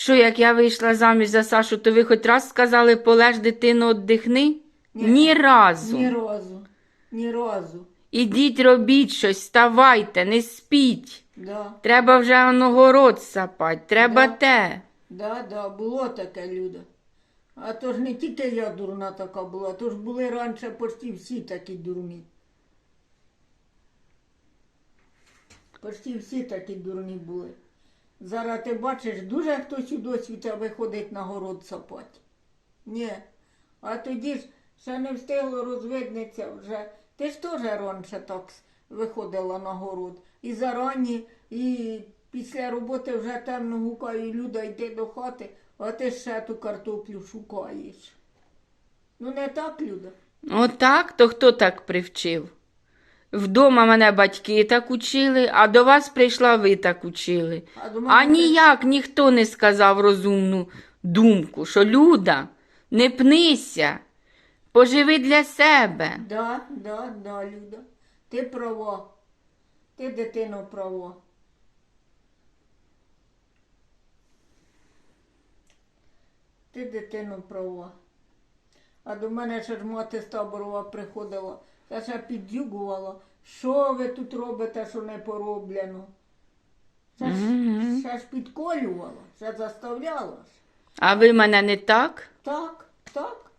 Що, як я вийшла заміж за Сашу, то ви хоч раз сказали, полеж дитину, віддихни? Ні. Ні разу. Ні разу. Ні разу. Ідіть, робіть щось, вставайте, не спіть. Да. Треба вже воно город сапать, треба Да. те. Да, да, було таке, Люда. А то ж не тільки я дурна така була, то ж були раніше почти всі такі дурні. Почти всі такі дурні були. Зараз ти бачиш, дуже хтось у досвіта виходить на город сапати. Ні. А тоді ж ще не встигло розвиднеться вже. Ти ж теж раніше так виходила на город. І зарані, і після роботи вже темно гукаю, Люда, йди до хати, а ти ще ту картоплю шукаєш. Ну не так, Люда. Отак, то хто так привчив? Вдома мене батьки так учили, а до вас прийшла ви так учили. А А ніяк ніхто не сказав розумну думку, що Люда, не пнися, поживи для себе. Да, да, да, Люда. Ти права. Ти дитино права. Ти дитино права. А до мене ж мати з таборова приходила, та ще піддюгувала. Що ви тут робите, що не пороблено? Це ж, ще ж підколювала, ще заставляла. ж. А ви мене не так? Так, так.